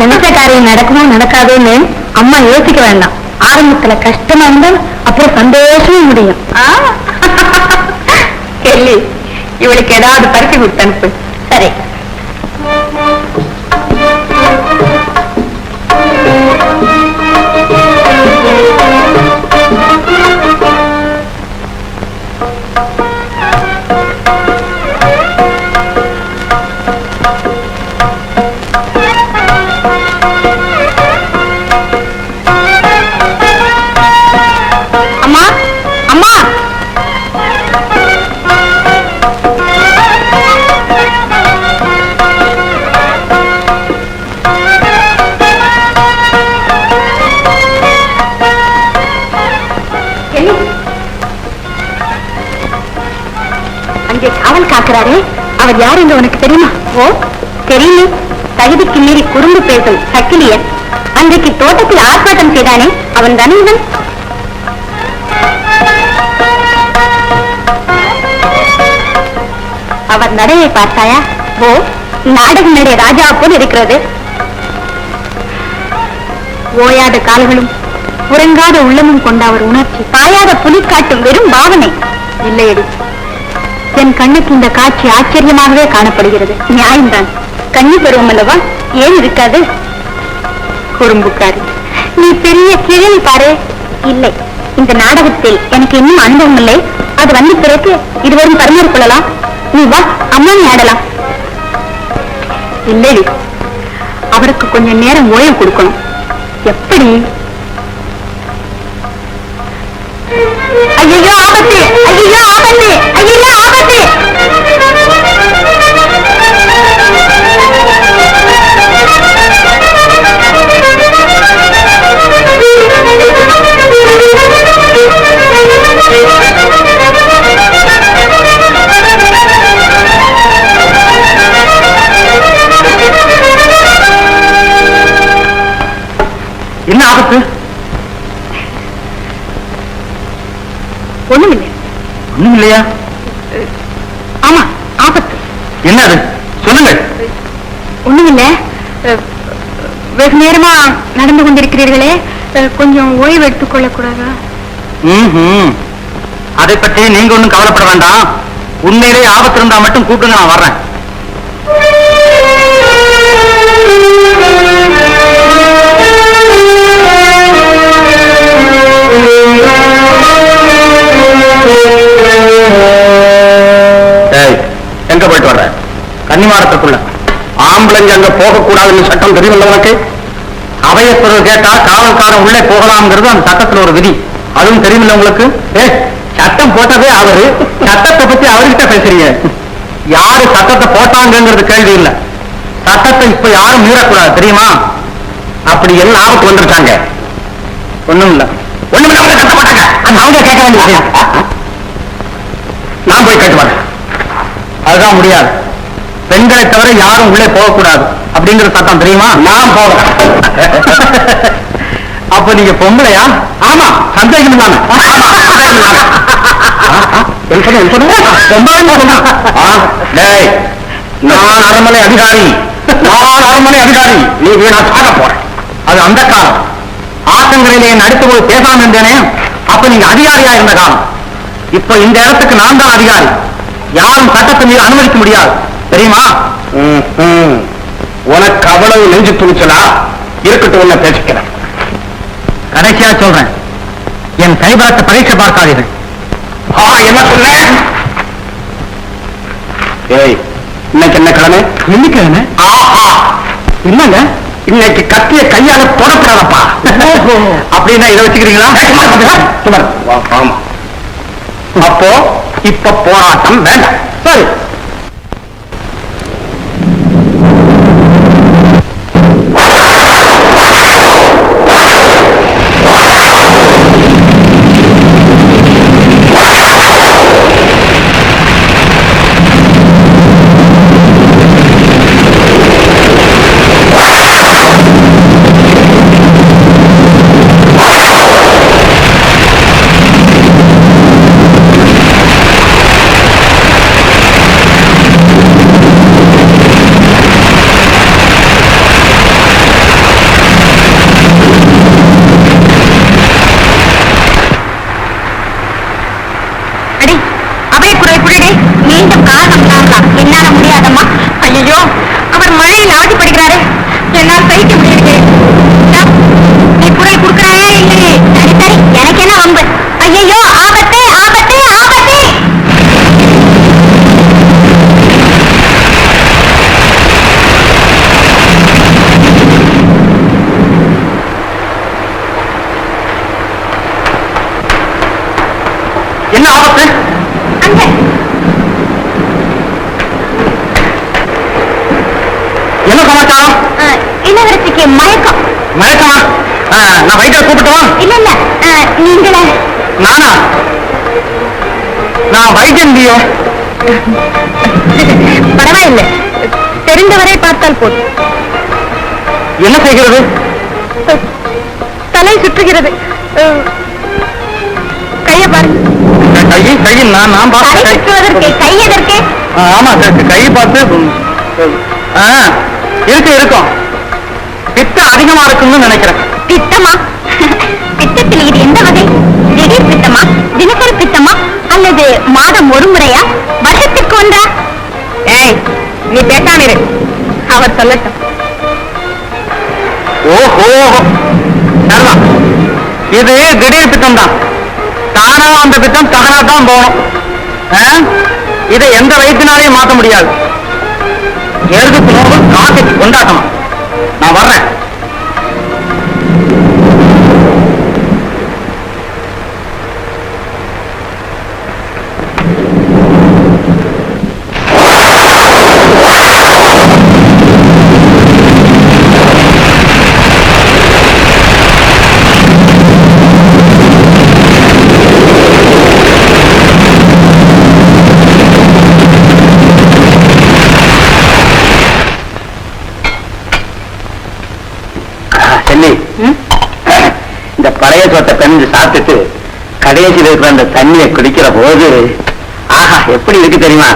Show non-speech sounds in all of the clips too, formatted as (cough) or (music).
நினைச்ச காரியம் நடக்குமோ நடக்காதோன்னு அம்மா யோசிக்க வேண்டாம். ஆரம்பத்துல கஷ்டமா இருந்தா அப்புறம் சந்தோஷமும் முடியும். கேள்வி இவளுக்கு ஏதாவது பருத்தி கொடுத்து அனுப்பு. சரி. இங்கே காவல் காக்கிறாரே? அவர் யார் என்று உனக்கு தெரியுமா? ஓ தெரியுமே தகுதிக்கு மீறி குறும்பு பேசும் சக்கிலியன். அன்றைக்கு தோட்டத்தில் ஆர்ப்பாட்டம் செய்தானே? அவன் தானே இவன் அவர் நடையை பார்த்தாயா? ஓ நாடக நடை ராஜா போல் இருக்கிறது. ஓயாத கால்களும் உறங்காத உள்ளமும் கொண்ட அவர் உணர்ச்சி பாயாத புலி காட்டும் வெறும் பாவனை. இல்லையடி. என் கண்ணுக்கு இந்த காட்சி ஆச்சரியமாகவே காணப்படுகிறது. நியாயம்தான். கண்ணி பருவம் அல்லவா? ஏன் இருக்காது? குறும்புக்காரி. நீ பெரிய கிழல் பாரு. இல்லை இந்த நாடகத்தில் எனக்கு இன்னும் அனுபவம் இல்லை. அது வந்த பிறகு இருவரும் பரிமாறிக் கொள்ளலாம். நீ வா அம்மா நீ ஆடலாம். இல்லை அவருக்கு கொஞ்சம் நேரம் ஓய்வு கொடுக்கணும். எப்படி? ஐயோ ஆபத்து! ஐயோ ஆபத்து! என்ன ஆபத்து? ஒண்ணுமில்லை. ஒண்ணும் இல்லையா ஆமா ஆபத்து. என்ன அது சொல்லுங்கள். ஒண்ணுமில்ல. அஹ், வெகு நேரமா நடந்து கொண்டிருக்கிறீர்களே. கொஞ்சம் ஓய்வு எடுத்துக் கொள்ளக்கூடாதா? ம்ஹும். அதை பற்றி நீங்க ஒண்ணும் கவலைப்பட வேண்டாம். உண்மையிலே ஆபத்து இருந்தா மட்டும் கூப்பிடுங்க நான் வர்றேன். எங்க போயிட்டு வர்ற? கன்னிமாடத்துக்குள்ள. ஆம்பளைங்க அங்க போகக்கூடாதுன்னு சட்டம் தெரியுமில்ல உனக்கு? அவையக்குறவு கேட்டா காவல்காரன் உள்ளே போகலாம்ங்கிறது அந்த சட்டத்துல ஒரு விதி. அதுவும் தெரியுமில்ல உங்களுக்கு? ஏ சட்டம் போட்டதே அவரு. சட்டத்தை பத்தி அவர்கிட்ட பேசுறீங்க. யாரு சட்டத்தை போட்டாங்கிறது கேள்வி இல்ல. சட்டத்தை இப்ப யாரும் மீறக்கூடாது தெரியுமா? அப்படி என்ன ஆபத்து வந்திருக்காங்க ஒண்ணும் இல்ல ஒண்ணும் இல்ல அவங்க சட்டம் போட்டாங்க அது அவங்க கேட்க வேண்டிய விஷயம். நான் போய் கேட்டு வரேன். அதுதான் முடியாது. பெண்களை தவிர யாரும் உள்ளே போகக்கூடாது. அப்படிங்கிற சட்டம் தெரியுமா? நான் போறேன் (laughs) அப்ப நீங்க பொம்பளையா? ஆமா. சந்தேகம் இல்லாம. இல்லாம. டேய், நான் அரண்மனை அதிகாரி. நான் அரண்மனை அதிகாரி. நீ வீணா சாக போறேன் அது அந்த காலம். ஆத்தங்கரையிலே என் அடுத்த போது பேசாம இருந்தேனே அப்ப நீங்க அதிகாரியா இருந்த காலம். இப்ப இந்த இடத்துக்கு நான் தான் அதிகாரி. யாரும் சட்டத்தை மீது அனுமதிக்க முடியாது. தெரியுமா? உனக்கு அவ்வளவு நெஞ்சு துணிச்சலா? இருக்கட்டும் உன்னை பேசிக்கிறேன். கடைசியா சொல்றேன். என் கைபலத்தை பரீட்சை பார்க்காதீர்கள். ஆ என்ன சொன்ன? ஏய் இன்னைக்கு என்ன கிழமை? ஆஹா. இல்லங்க இன்னைக்கு கத்திய கையால தொடக்கூடாதப்பா அப்படின்னா இதை வச்சுக்கிறீங்களா? (laughs) அப்போ இப்ப போராட்டம் வேண்டாம். சரி. அடி அவை குரல் புள்ளடே. மீண்டும் காரணம் காரணம் என்னால முடியாதம்மா. ஐயோ அவர் மழையில் அவதிப்படுகிறாரே என்னால் சைட்டு முடியவில்லை. நீ குரல் கொடுக்கிறாயே இல்லையே? சரி சரி எனக்கு என்ன வம்பு? ஐயோ ஆபத்து ஆபத்து. இளவரசிக்கு மயக்கம். மயக்கமா? நான் வைத்தியர் கூப்பிட்டுவா? இல்ல இல்ல. நீங்களே. நானா? நான் வைத்தியன் இல்லையோ பரவாயில்லை. தெரிந்தவரை பார்த்தால் போதும். என்ன செய்கிறது? தலை சுற்றுகிறது. கைய பாருங்க. கை கையில் நான் நான் பார்த்து சுற்றுவதற்கு கை எதற்கு? ஆமா கை- கை பார்த்து இருக்கு இருக்கும் பித்தம் அதிகமா இருக்குன்னு நினைக்கிறேன். பித்தமா பித்தத்தில் (laughs) இது எந்த வகை? திடீர் பித்தமா தினசரி பித்தமா அல்லது மாதம் ஒரு முறையா? வருஷத்திற்கு ஒன்றா? ஏய் நீ பேசாமிரு அவர் சொல்லட்டும். ஓஹோ. சரிதான் இது திடீர் பித்தம் தான் தானா அந்த பித்தம் தானா தான் போகணும்? இதை எந்த வயிற்றுனாலையும் மாற்ற முடியாது. எழுதுக்கு நோவு காட்டுக்கு கொண்டாட்டணும் நான் வர்றேன் செல்லி இந்த பழைய சொத்தை பெஞ்சு சாப்பிட்டுட்டு கடைசியில் இருக்கிற அந்த தண்ணியை குடிக்கிற போது ஆஹா எப்படி இருக்கு தெரியுமா?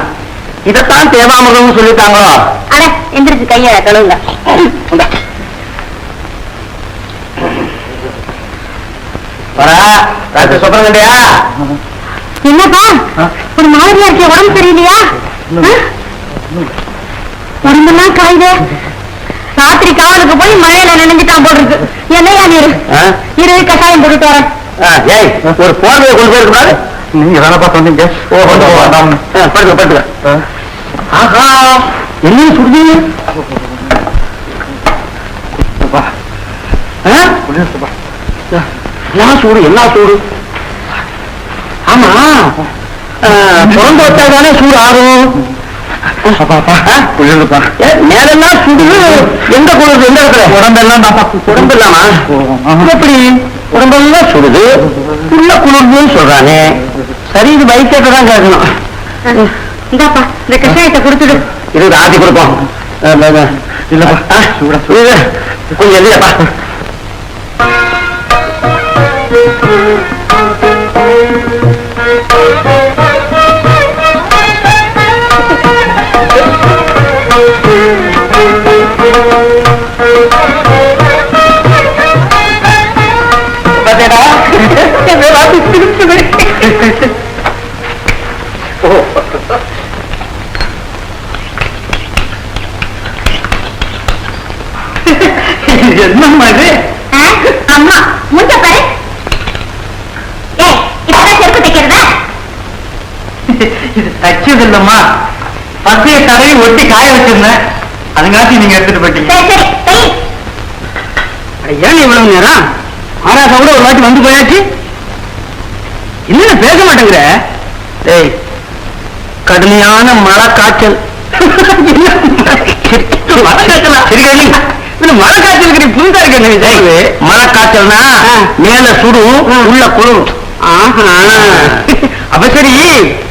இதைத்தான் தேவாமுகம் சொல்லிட்டாங்களோ அட எந்திரிச்சு கைய கழுவுங்க. கண்டியா? என்னப்பா? ஒரு மாதிரியா உடம்பு சரியில்லையா? உடம்பெல்லாம் காயுது. ராத்திரி காவலுக்கு போய் மழையில நினைஞ்சிட்டான் போல் இருக்கு. என்னையா நீரு? இரு கஷாயம் போட்டுட்டு வரேன். ஏய் ஒரு போர்வையை கொண்டு போயிருக்க கூடாது நீங்க தானப்பா சொன்னீங்க ஓ படுக்க படுக்க ஆஹா என்ன சுடுதீங்க என்ன சூடு என்ன சூடு? ஆமா. பிறந்து வச்சா தானே சூடு ஆகும். மேலெல்லாம் சுடு எந்த குளிர் எந்த இடத்துல? உடம்பெல்லாம் உடம்பு இல்லாமா எப்படி? உடம்பெல்லாம் சுடுது. உள்ள குளிர்னு சொல்றானே. சரி இது வைத்தியத்தை தான் கேட்கணும். இந்தாப்பா இந்த கஷாயத்தை கொடுத்துடு. இது ஆத்தி கொடுப்போம். இல்லப்பா கொஞ்சம் இல்லையாப்பா என்னம்மா இது அம்மா பாரு இப்பதான் செருப்பு தைக்கிறதா இது தச்சது இல்லம்மா பசைய தடவி ஒட்டி காய வச்சிருந்தேன் அதுங்காட்டி நீங்க எடுத்துட்டு போயிட்டீங்க ஏன் இவ்வளவு நேரம் ஆராசா கூட ஒரு வாட்டி வந்து போயாச்சு என்ன பேச மாட்டேங்கிற? டேய் கடுமையான மழை காய்ச்சல் மழை காய்ச்சலா சரி மழை காய்ச்சலுக்கு நீ புதுசா இருக்க மழை காய்ச்சல்னா மேல சுடும் உள்ள குளிரும் அப்ப சரி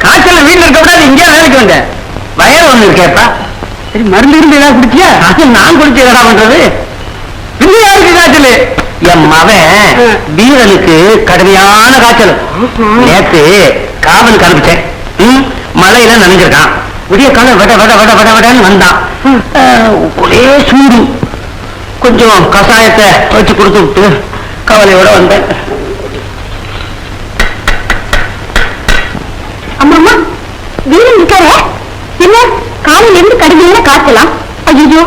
காய்ச்சல் வீட்டுல இருக்க கூடாது இங்கே வேலைக்கு வந்த? வயல் ஒண்ணு இருக்கேப்பா சரி மருந்து இருந்து ஏதாவது குடிச்சியா? நான் குடிச்சு என்னடா பண்றது? பின்ன யாருக்கு காய்ச்சல்? என் மவன் வீரனுக்கு கடுமையான காய்ச்சல். நேத்து காவலுக்கு அனுப்பிச்சேன். மழையில நனைஞ்சிருக்கான். விடிய காலம் விட விட விட விட விடன்னு வந்தான். ஒரே சூடு. கொஞ்சம் கஷாயத்தை வச்சு கொடுத்து விட்டு கவலையோட வந்தேன். அம்மா வீரன் இருக்காரே? என்ன? காலையில இருந்து கடுமையான காய்ச்சலாம் ஐயோ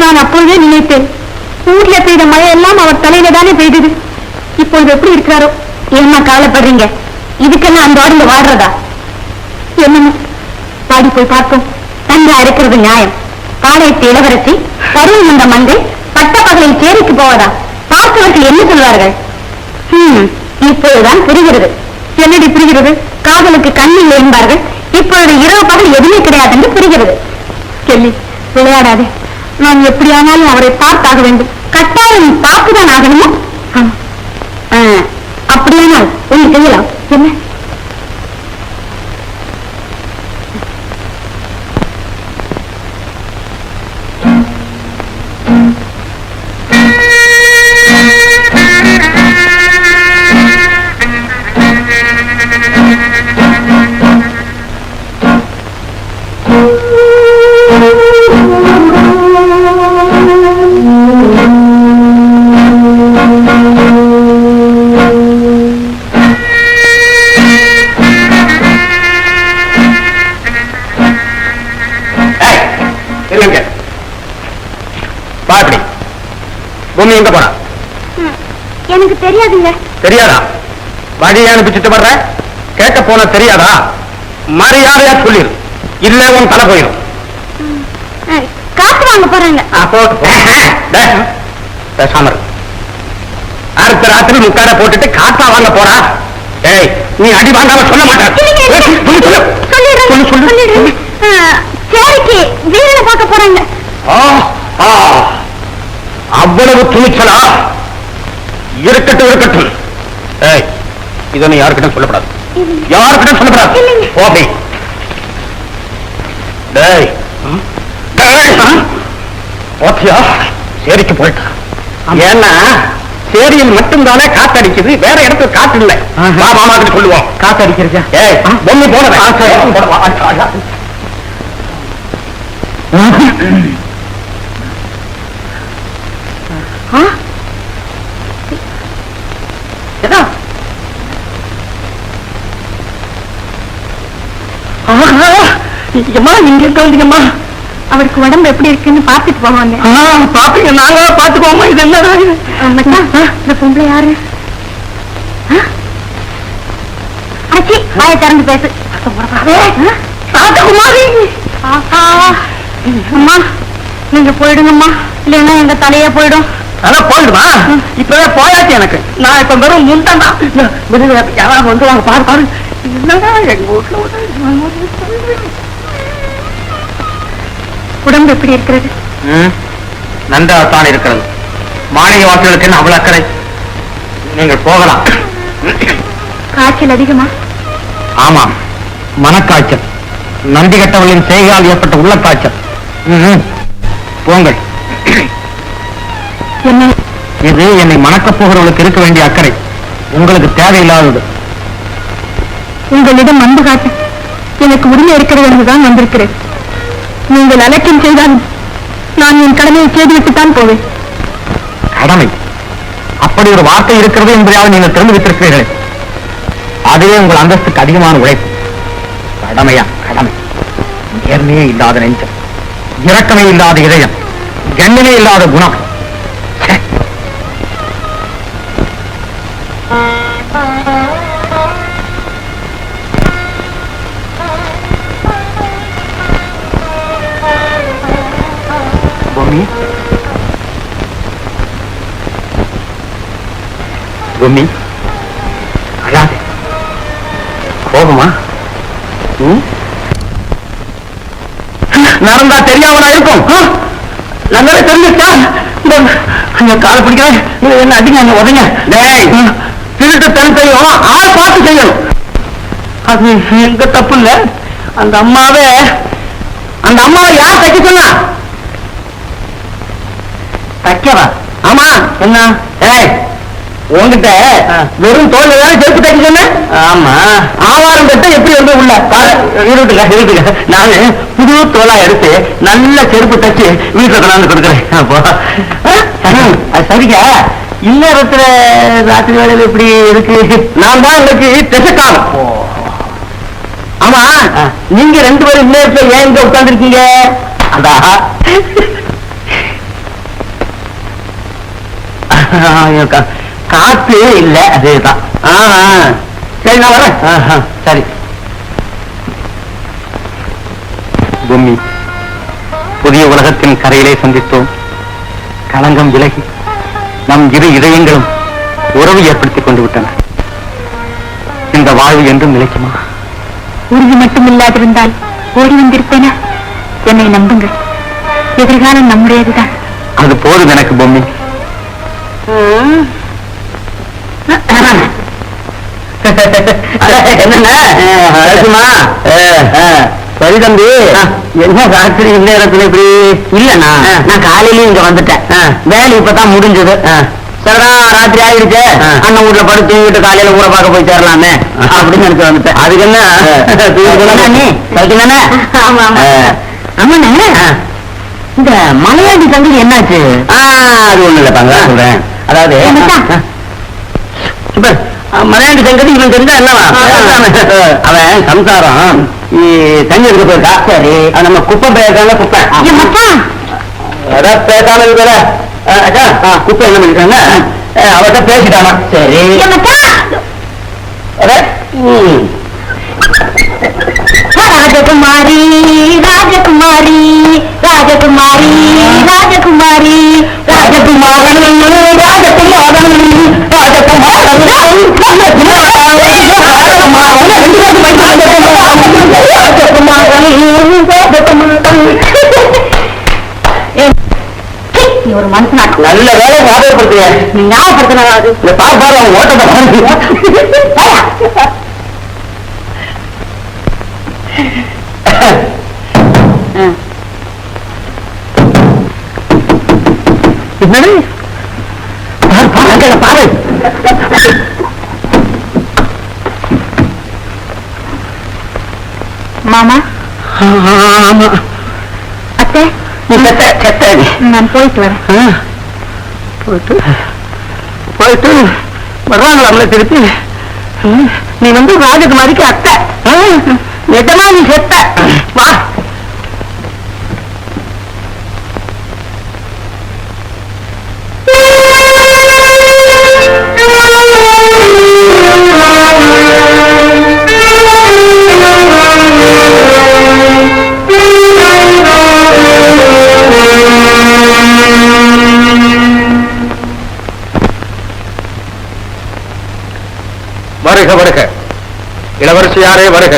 நான் அப்பொழுதே நினைத்தேன். ஊர்ல பெய்த மழை எல்லாம் அவர் தலையில தானே பெய்தது? இப்பொழுது எப்படி இருக்கிறாரோ? ஏமா கவலைப்படுறீங்க? இதுக்கெல்லாம் அந்த ஆடுங்க வாடுறதா என்னமோ? பாடி போய் பார்ப்போம். தங்கா இருக்கிறது நியாயம். பாளையத்து இளவரசி பருவம் வந்த மந்தை பட்ட பகலில் சேரிக்கு போவதா? பார்த்தவர்கள் என்ன சொல்வார்கள்? ஹம், இப்பொழுதுதான் புரிகிறது. என்னடி புரிகிறது? காதலுக்கு கண்ணில் என்பார்கள் இப்பொழுது இரவு பகல் எதுவுமே கிடையாது என்று புரிகிறது. கெல்லி விளையாடாதே. நான் எப்படியானாலும் அவரை பார்த்தாக வேண்டும். கட்டாயம் பார்த்துதான் ஆகணுமா? அப்படியானால் உன் செய்யலாம் என்ன? எங்க போனா? எனக்கு தெரியாதுங்க. தெரியாதா? வழியை அனுப்பிச்சுட்டு வர்ற கேட்க போன தெரியாதா? மரியாதையா சொல்லிரு. இல்ல உன் தலை போயிடும் காத்து வாங்க போறாங்க. பேசாம. அடுத்த ராத்திரி முக்காட போட்டுட்டு காத்தா வாங்க போறா ஏய் நீ அடி வாங்காம சொல்ல மாட்டேன் சொல்லு, சொல்லு. சொல்லு, சொல்லு, சொல்லு. சேரிக்கு வீரனை பார்க்க போறாங்க ஆ, ஆ. அவ்வளவு துணிச்சலா இருக்கட்டும் இருக்கட்டும் ஏய் இதை நீ யாருக்கிட்டும் சொல்லப்படாது. யாருக்கிட்டும் சொல்லப்படாது. ஓகே டேய். பாத்தியா? சேரிக்கு போயிட்டா. ஏன்னா சேரியில் மட்டும்தானே காத்தடிக்குது வேற இடத்துல காத்து இல்லை மாமா கிட்ட சொல்லுவோம். காத்தடிக்கிறதா? ஏய் பொம்மி போனவன் என்ன அம்மா இங்க இருக்க வந்தீங்கம்மா அவருக்கு உடம்பு எப்படி இருக்குன்னு பார்த்துட்டு போவாங்க பாப்பீங்க நாங்க பாத்துக்கோமா இது என்ன இந்த பொம்பளை யாரு? அச்சி வாயை திறந்து பேசு? ராஜகுமாரி. அம்மா நீங்க போயிடுங்கம்மா. இல்லைன்னா எங்க தலையே போயிடும். அதான் போயிடுமா? இப்பவே போயாச்சு எனக்கு. நான் இப்ப வெறும் முண்டனா யாராவது வந்து வாங்க பாரு பாரு. என்னடா எங்க வீட்டுல உடம்பு எப்படி இருக்கிறது? நன்றாகத்தான் இருக்கிறது. மாளிகை என்ன அவ்வளவு அக்கறை? நீங்கள் போகலாம். காய்ச்சல் அதிகமா? ஆமாம். மனக்காய்ச்சல். நந்தி கட்டவர்களின் செய்கால் ஏற்பட்ட உள்ள காய்ச்சல். போங்கள். என்ன? இது என்னை மணக்கப் போகிறவர்களுக்கு இருக்க வேண்டிய அக்கறை. உங்களுக்கு தேவையில்லாதது. உங்களிடம் அன்பு காட்ட எனக்கு உரிமை இருக்கிறது என்றுதான் வந்திருக்கிறேன். நீங்கள் அலட்சியம் செய்தால் நான் என் கடமையை செய்துவிட்டுத்தான் போவேன். கடமை. அப்படி ஒரு வார்த்தை இருக்கிறது என்பதையாவது நீங்கள் தெரிந்து வைத்திருக்கிறீர்கள். அதுவே உங்கள் அந்தஸ்துக்கு அதிகமான உழைப்பு. கடமையா? கடமை. நேர்மையே இல்லாத நெஞ்சம். இரக்கமே இல்லாத இதயம். எண்ணமே இல்லாத குணம். பொம்மி அழாதே. கோபமா? நடந்தா தெரியாமலா இருக்கும்? ஆ? நல்லா தெரிஞ்சுட்டா அந்த காலை பிடிக்கிறேன் என்ன அடிங்க அங்க உதங்க. டேய். திருட்டு தன் செய்யும் ஆள் பார்த்து செய்யணும். அது எங்க தப்பு இல்ல. அந்த அம்மாவே அந்த அம்மாவை யார் தைக்க சொன்னா? தைக்கவா? ஆமா. என்ன? ஏய் உங்ககிட்ட வெறும் தோல்ல தானே செருப்பு தைக்க சொன்னேன் ஆமா. ஆவாரம் கட்ட எப்படி வந்து உள்ள? இருட்டுங்க இருட்டுங்க. நானு புது தோலா எடுத்து நல்ல செருப்பு தைச்சு வீட்டுல கொண்டாந்து கொடுக்குறேன். அப்போ சரிங்க. இன்னொருத்தர ராத்திரி வேலையில இப்படி இருக்கு? நான் தான் உங்களுக்கு திசைக்காலம் ஆமா நீங்க ரெண்டு பேரும் இன்னொருத்தர் ஏன் இங்க உட்கார்ந்துருக்கீங்க? அதா. (laughs) காத்து இல்ல அதேதான். சரி நான் வரேன். சரி. பூமி புதிய உலகத்தின் கரையிலே சந்தித்தோம். களங்கம் விலகி நம் இரு இதயங்களும் உறவு ஏற்படுத்திக் கொண்டு விட்டன. இந்த வாழ்வு என்றும் நிலைக்குமா? உறுதி மட்டும் இல்லாதிருந்தால் ஓடி வந்திருப்பேனா? என்னை நம்புங்கள். எதிர்காலம் நம்முடையதுதான். அது போதும் எனக்கு பொம்மி சரி தம்பி. என்ன ராத்திரி இந்த இடத்துல இப்படி? இல்லண்ணா நான் காலையில இங்க வந்துட்டேன். வேலை இப்பதான் முடிஞ்சது. சரிடா ராத்திரி ஆயிடுச்சு. அண்ணன் வீட்டுல படுத்து தூங்கிட்டு காலையில ஊரை பார்க்க போய் சேரலாமே அப்படின்னு நினைச்சு வந்துட்டேன். அதுக்கு என்ன? சரிதானே ஆமா ஆமா. ஆமாண்ணே இந்த மலையாளி தங்கி என்னாச்சு? அது ஒண்ணு இல்ல பாங்க சொல்றேன். அதாவது மலையாண்டி சங்கதி இவன் தெரிஞ்சா என்னவா? அவன் சம்சாரம். தண்ணி எடுக்க போயிருக்கா? சரி. நம்ம குப்பை பேசாம குப்பை. அதான் பேசாம இருக்கிற அக்கா குப்பை என்ன பண்ணிருக்காங்க? அவர்கிட்ட பேசிட்டானா சரி. ஏமாப்பா ராஜகுமாரி ராஜகுமாரி ராஜகுமாரி ராஜகுமாரி ராஜகுமாரன் ராஜகுமாரன் நீ ஒரு மனுஷனா? நல்ல வேலை ஞாபகப்படுத்துங்க நீ ஞாபகப்படுத்தினா அது இந்த பாரு பாரு அவன் ஓட்டத்தை பாரு. என்னது பாரு. மாமா? ஆமா. அத்தை? நீ செத்த. நான் போயிட்டு வரேன். போயிட்டு போயிட்டு வர்றாங்களாம்ல திருப்பி? நீ வந்து ராஜகுமாரிக்கு அத்தை. நிஜமா நீ செத்த. வா. வருக வருக. இளவரசியாரே வருக.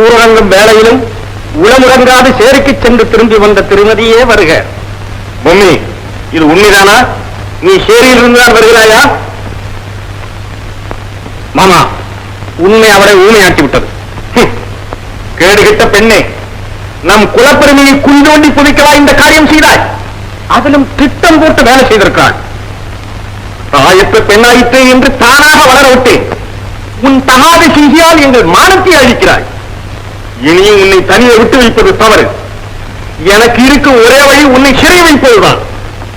ஊரடங்கும் வேளையிலும் உளமுடங்காது சேருக்கு சென்று திரும்பி வந்த திருமதியே வருக. பொம்மி இது உண்மைதானா? நீ சேரியில் இருந்துதான் வருகிறாயா? மாமா உண்மை அவரை ஊமையாக்கி விட்டது கேடுகிட்ட பெண்ணே நம் குலப்பெருமையை குண்டோண்டி புதைக்கவா இந்த காரியம் செய்தாய்? அதிலும் திட்டம் போட்டு வேலை செய்திருக்கிறாள். தாயற்ற பெண்ணாயிற்று என்று தானாக வளர விட்டேன். உன் தகாத செய்தியால் எங்கள் மானத்தை அழிக்கிறாய். இனியும் உன்னை தனியை விட்டு வைப்பது தவறு. எனக்கு இருக்கும் ஒரே வழி உன்னை சிறை வைப்பதுதான்.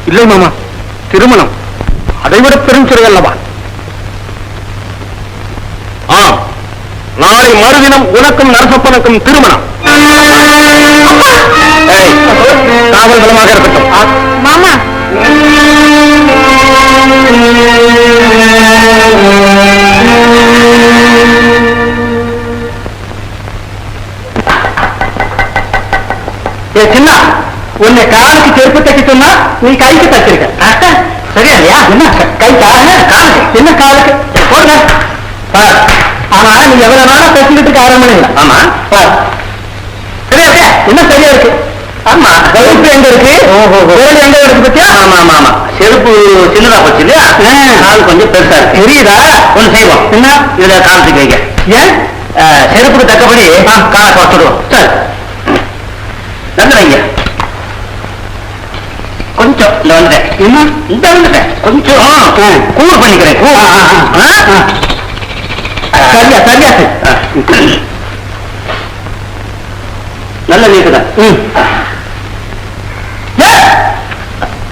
இல்லை மாமா திருமணம். அதைவிட பெரும் சிறை அல்லவா? ஆம் நாளை மறுதினம் உனக்கும் நரசப்பனுக்கும் திருமணம். ஏய், காவல் பலமாக இருக்கட்டும். மாமா. தைக்க சொன்னா நீ கைக்கு தச்சிருக்க. சரியா இல்லையா? என்ன? கை காலுக்கு. என்ன காலுக்கு? போடுங்க. பார். ஆனா நீ எவ்வளவு நாளா தைச்சுக்கிட்டு ஆரம்பிங்க ஆமா. பார். சரியா இருக்கா? என்ன சரியா இருக்கு? ஆமா. செருப்பு எங்க இருக்கு? விரல் எங்க இருக்கு பத்தியா? ஆமா ஆமா ஆமா. செருப்பு சின்னதா போச்சு இல்லையா? கால் கொஞ்சம் பெருசா இருக்கு. தெரியுதா? ஒண்ணு செய்வோம். என்ன? இதுல காலத்துக்கு வைக்க. ஏன்? செருப்புக்கு தக்கபடி காலை குறைச்சிடுவோம் சரி வைங்க கொஞ்சம் இந்த வந்துட்டேன் என்ன இந்த வந்துட்டேன் கொஞ்சம் கூர் பண்ணிக்கிறேன். சரியா சரியா நல்ல நீக்குதான்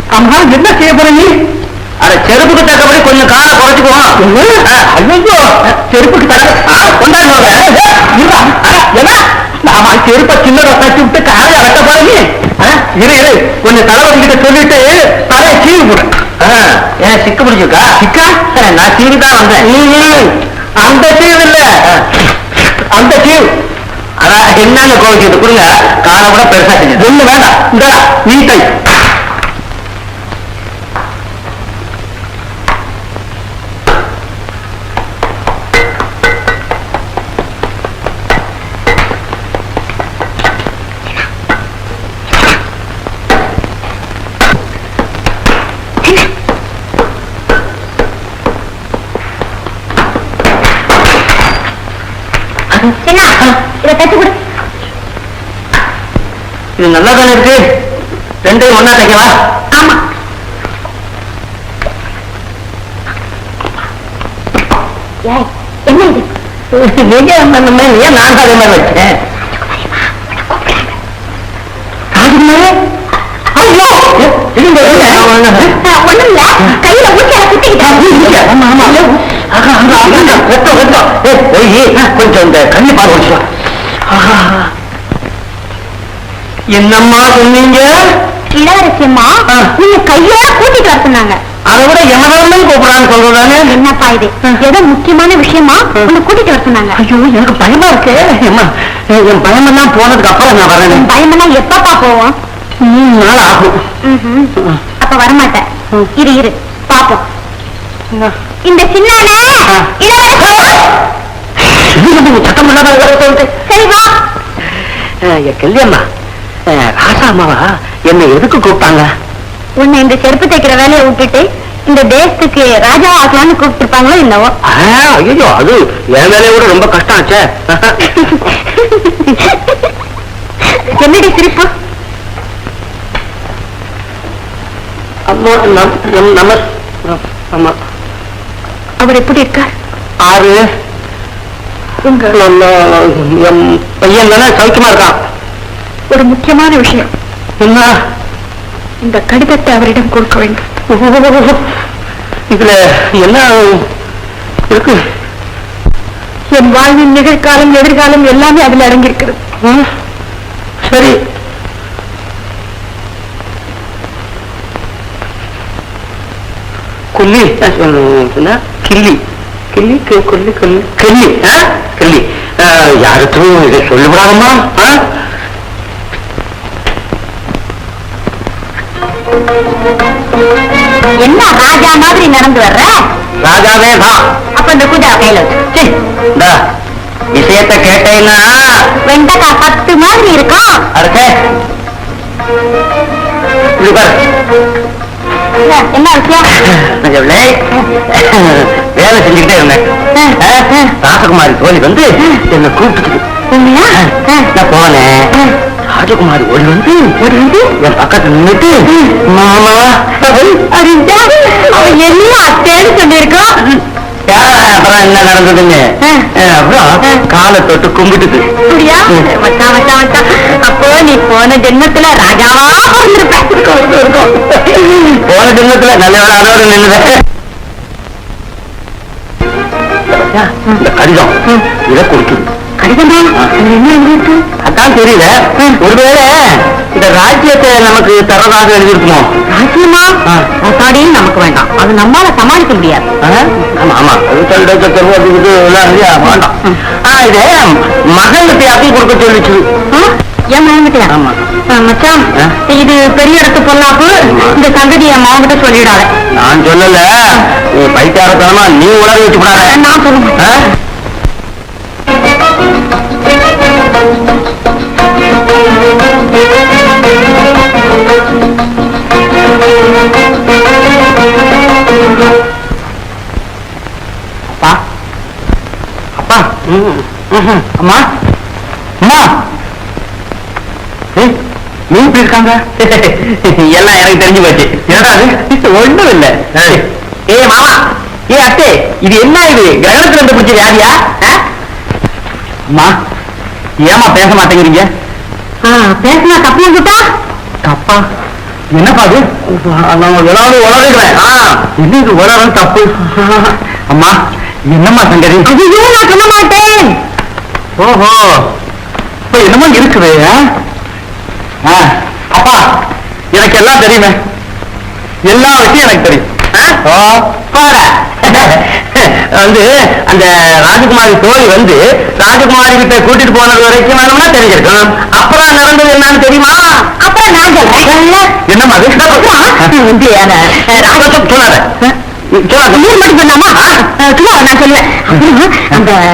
அம்மா என்ன செய்ய போற நீ அட செருப்புக்கு தக்கபடி கொஞ்சம் காலை குறைச்சுக்குவோம் ஐயோ செருப்புக்கு தக்க கொண்டாடுவாங்க ஆமா செருப்ப சின்னதா தச்சு விட்டு காலை அடக்க பாருங்க இரு இரு. கொஞ்சம் தலைவன் கிட்ட சொல்லிட்டு தலையை கீழ் போடு ஏன் சிக்கு பிடிச்சிருக்கா? சிக்கா? நான் சீவி தான் வந்தேன் அந்த சீவு இல்ல. அந்த சீவு. அதான் என்னன்னு கோவிச்சு கொடுங்க. காலை கூட பெருசா செஞ்சது ஒண்ணு வேண்டாம். இந்த நீ கை ஒன்னா தைக்கவா ஆமா என்ன இது? நீங்க நான் அதே மாதிரி வச்சேன் கொஞ்சம் இந்த கண்ணி பால். என்னம்மா சொன்னீங்க? இளவரசியம்மா. நீங்க கையோட கூட்டிட்டு வர சொன்னாங்க. அதை விட எமதாலும் கூப்பிடான்னு சொல்றதானே? என்னப்பா இது? ஏதோ முக்கியமான விஷயமா? உன்னை கூட்டிட்டு வர சொன்னாங்க. ஐயோ எனக்கு பயமா இருக்கு. அம்மா என் பயமெல்லாம் போனதுக்கு அப்புறம் நான் வரேன். பயமெல்லாம் எப்பப்பா போவோம் மூணு நாள் ஆகும். அப்ப வரமாட்டேன். இரு இரு. பாப்போம். இந்த. இளவரசி சத்தம் சொல்லிட்டு சரி வா. கல்யாணமா ராசா அம்மாவா? என்னை எதுக்கு கூப்பிட்டாங்க? உன்னை இந்த செருப்பு தைக்கிற வேலையை விட்டுட்டு இந்த தேசத்துக்கு ராஜா ஆக்கலாம்னு கூப்பிட்டு இருப்பாங்களோ என்னவோ ஐயோ அது என் வேலையை விட ரொம்ப கஷ்டம் ஆச்சே என்னடி சிரிப்பு? அம்மா நம் நம் நம அம்மா. அவர் எப்படி இருக்கார்? ஆறு. உங்க நம்ம பையன் தானே சௌக்கியமா இருக்கான். ஒரு முக்கியமான விஷயம். என்ன இந்த கடிதத்தை அவரிடம் கொடுக்க வேண்டும். இதுல என்ன இருக்கு? என் வாழ்வின் நிகழ்காலம் எதிர்காலம் எல்லாமே அதுல அடங்கியிருக்கிறது. சரி. கொல்லி? கிள்ளி கிள்ளி கொல்லி. கொல்லி? கிள்ளி அஹ், யாருக்கும் இதை சொல்லிவிடாதம்மா என்ன ராஜா மாதிரி நடந்து வர்ற? ராஜாவே தான் அப்ப இந்த குதிரை கையில இந்தா, விஷயத்தை கேட்டேன்னா. வெண்டைக்காய் பத்து மாதிரி இருக்கும். அடுத்தே என்ன விஷயம் வேலை செஞ்சுக்கிட்டே இருந்தேன். ராசகுமாரி தோழி வந்து என்னை கூப்பிட்டுக்குது உண்மையா? நான் போனேன். ராஜகுமாரி ஓடி வந்து ஓடி வந்து என் பக்கத்துல நின்னுட்டு மாமா அறிஞ்சா அவன் என்ன அத்தேன்னு சொல்லியிருக்கான் அப்புறம் என்ன நடந்ததுன்னு? அப்புறம் காலை தொட்டு கும்பிட்டுது. அப்போ நீ போன ஜென்மத்துல ராஜாவா போன ஜென்மத்துல நல்ல வேலை அதோட நின்னுது. இந்த கடிதம் இதை கொடுக்குது. அதான் தெரியல. ஒருவேளை இந்த ராஜ்யத்தை நமக்கு தரதாக ராஜ்யமா. அசாடியும் நமக்கு வேண்டாம். அது நம்மால சமாளிக்க முடியாது? ஆமா ஆமா. அது சொல்ற தெருவு அது இது எல்லாம்? வேண்டாம் ஆ இது மகளுக்கு யாத்தையும் கொடுக்க சொல்லிச்சு. ஆமா. மச்சான்? இது பெரிய இடத்து பொல்லாப்பு. இந்த சங்கதி என் மாவட்ட சொல்லிடாத. நான் சொல்லல. நீ பைத்தியாரத்தனமா நீ உலக வச்சு நான் சொல்லுங்க. அம்மா. அம்மா. நீ இப்படி இருக்காங்க? (laughs) எல்லாம் எனக்கு தெரிஞ்சு போச்சு. என்னடா ஒண்ணும் இல்ல ஏ மாமா. ஏ அத்தே. இது என்ன இது? கிரகணத்துல இருந்து பிடிச்ச வியாதியா? அம்மா. ஏமா பேச மாட்டேங்கிறீங்க? பேசினா தப்பு வந்துட்டா? தப்பா என்னப்பா அது? நம்ம ஏதாவது உளறுகிறேன் என்ன இது உலகம் தப்பு? அம்மா என்னம்மா சங்கதி? ஐயோ நான் சொல்ல மாட்டேன். ஓஹோ. இப்ப என்னமோ இருக்குது ஆ? ஆ, அப்பா எனக்கு எல்லாம் தெரியுமே. எல்லா விஷயம் எனக்கு தெரியும். (laughs) வந்து அந்த ராஜகுமாரி தோழி வந்து ராஜகுமாரி கிட்ட கூட்டிட்டு போனது வரைக்கும் வேணும்னா தெரிஞ்சிருக்கும் அப்புறம் நடந்தது என்னன்னு தெரியுமா? அப்புறம் நான் சொல்றேன் என்னம்மா அது? (laughs) வந்து சொல்லாத.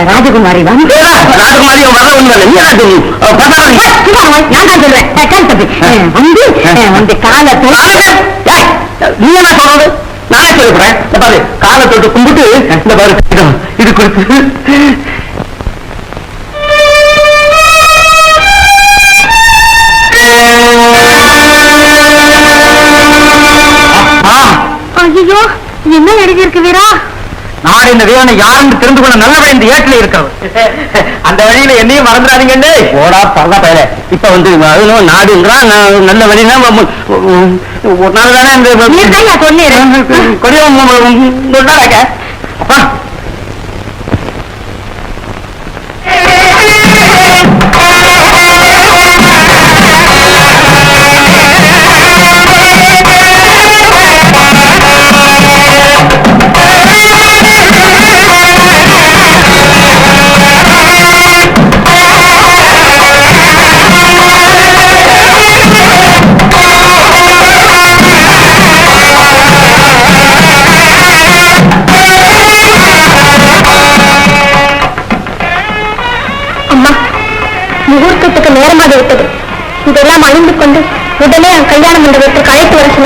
ராஜகுமாரி வந்து ராஜகுமாரி வர சும்மா நான் சொல்றேன் வந்து வந்து காலை நீ என்ன சொல்றது? நானே சொல்லிக்கிறேன் பாரு காலை தொட்டு கும்பிட்டு இந்த பாரு இது கொடுத்து. ஐயோ என்ன எழுதியிருக்கு வீரா? நாடு இந்த வீரனை யாருன்னு தெரிந்து கொள்ள நல்ல வழி இந்த ஏட்டில் இருக்கிறது அந்த வழியில என்னையும் மறந்துடாதீங்கன்னு போடா பரதா பயல இப்ப வந்து அதுவும் நாடுங்கிறான் நல்ல வழினா ஒரு நாள் தானே இந்த சொன்னேன். சொன்னாங்க அப்பா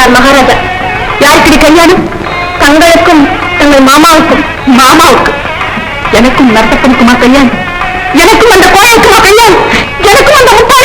கொண்டிருக்கிறார் மகாராஜா. யாருக்கிட்ட கல்யாணம்? தங்களுக்கும் தங்கள் மாமாவுக்கும் மாமாவுக்கும். எனக்கும் நர்த்தப்பனுக்குமா கல்யாணம்? எனக்கும் அந்த கோயிலுக்குமா கல்யாணம்? எனக்கும் அந்த முப்பா